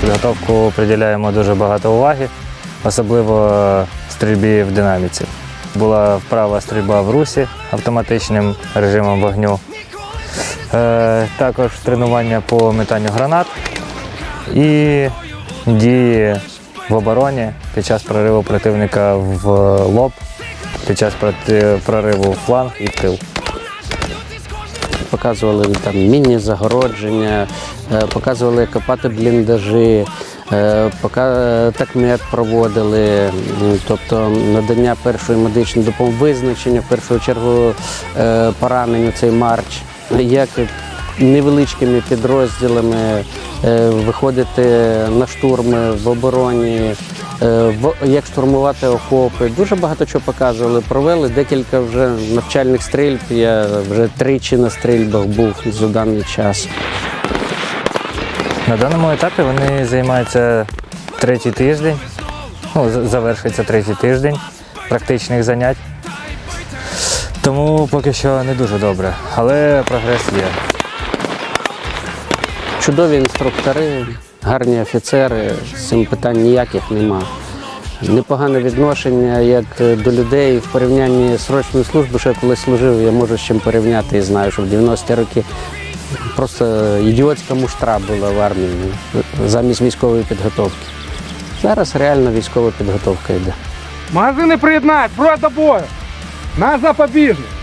підготовку приділяємо дуже багато уваги, особливо стрільбі в динаміці. Була вправа стрільба в русі автоматичним режимом вогню. Е, також тренування по метанню гранат і дії в обороні під час прориву противника в лоб, під час прориву в фланг і в тил. Показували там міні-загородження, е, показували як копати бліндажі, е, такмет проводили, тобто надання першої медичної допомоги, визначення в першу чергу е, поранень у цей марч, як невеличкими підрозділами е, виходити на штурми в обороні, е, як штурмувати окопи. Дуже багато чого показували. Провели декілька вже навчальних стрільб. Я вже тричі на стрільбах був за даний час. На даному етапі вони займаються третій тиждень. Ну, завершується третій тиждень практичних занять. Тому поки що не дуже добре, але прогрес є. Чудові інструктори, гарні офіцери, з цим питань ніяких нема. Непогане відношення як до людей в порівнянні з срочною службою, що я коли служив, я можу з чим порівняти і знаю, що в 90-ті роки просто ідіотська муштра була в армії замість військової підготовки. Зараз реально військова підготовка йде. Магазини приєднають, бою. На запобіжник.